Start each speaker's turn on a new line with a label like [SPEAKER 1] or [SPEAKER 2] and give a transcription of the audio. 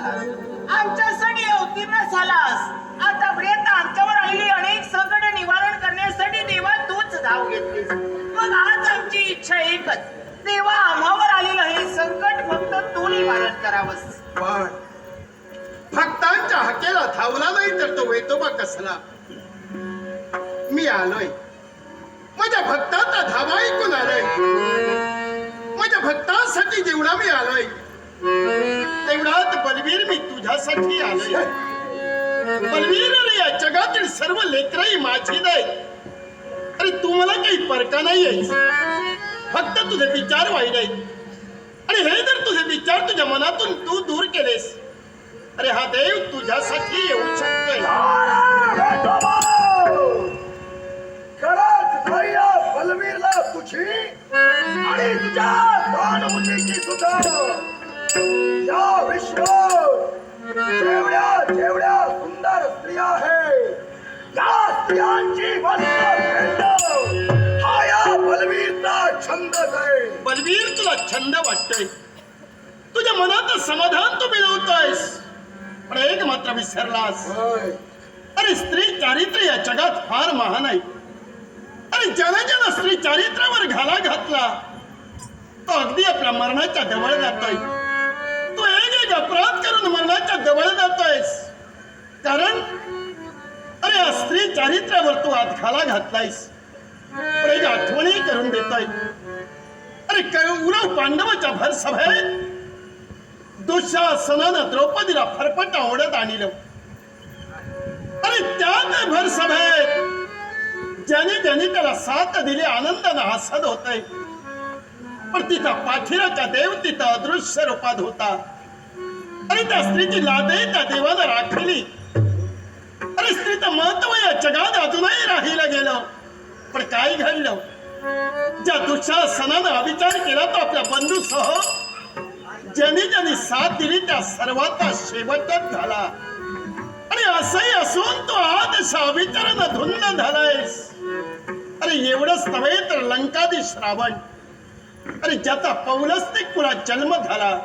[SPEAKER 1] झालास. आमच्या सणी अवतीर्ण झालास. आतापर्यंत आमच्यावर आलेली अनेक संकट निवारण करण्यासाठी देवा तूच धाव घेतलीस. मग आज आमची इच्छा एकच. देवा आम्हावर आलेलं हे संकट फक्त तू निवारण करावंस.
[SPEAKER 2] पण भक्तांच्या हकेला धावला नाही तर तो वेतोबा कसला? मी आलोय. माझ्या भक्तांचा धावा ऐकून आलोय. माझ्या भक्तांसाठी देवळा मी आलोय. तुझ्यासाठी आलोय बलवीरने या जगातील सर्व लेकरही माझी नाही अरे तू मला काही परका नाही आहेस फक्त तुझे विचार वाईट आहेत. आणि हे जर तुझे विचार तुझ्या मनातून तू दूर केलेस अरे हा देव तुझ्यासाठी येऊ शकतोय.
[SPEAKER 3] खरंच धैर्य बलवीरला तुझी आणि तुझ्या सहानुभूतीची सुद्धा या विश्व जेवढ्या जेवढ्या सुंदर स्त्रिया आहेत या स्त्रियांची हा या बलवीरचा छंदच आहे.
[SPEAKER 2] बलवीर तुला छंद वाटतोय? तुझ्या मनात समाधान तू मिळवतोयस. पण एक मात्र विसरलास. अरे स्त्री चारित्र्य या जगात फार महान आहे. आणि ज्याला ज्याला स्त्री चारित्र्यावर घाला घातला तो अगदी आपल्या मरणाच्या जवळ जातोय. करून मरणाच्या जवळ जातोयस. कारण अरे स्त्री चारित्र्यावर तू आतखाला घातलायस. पण एक आठवणी करून देतोय. अरे कौरव पांडवाच्या भर सभेत? दुःशासनानं द्रौपदीला फरफट ओढत आणलं. अरे त्याच भर सभेत. ज्याने ज्याने त्याला साथ दिली आनंदानं हसत होतय. पण तिचा पाठीराचा देव तिथं अदृश्य रूपात होता. अरे त्या स्त्रीची लादही त्या देवाला राखली. अरे स्त्रीचं महत्त्व या जगात अजूनही राहिलं गेलं. पण काय घडलं? ज्या दुःशासनानं अविचार केला तो आपल्या बंधूसह ज्यांनी ज्यांनी साथ दिली त्या सर्वांचा शेवटच झाला. आणि असंही असून तो आज अविचारानं धुन्न झालायस अरे एवढंच नव्हे तर लंकादी श्रावण. अरे ज्याचा पौलस्तिक पुरा जन्म झाला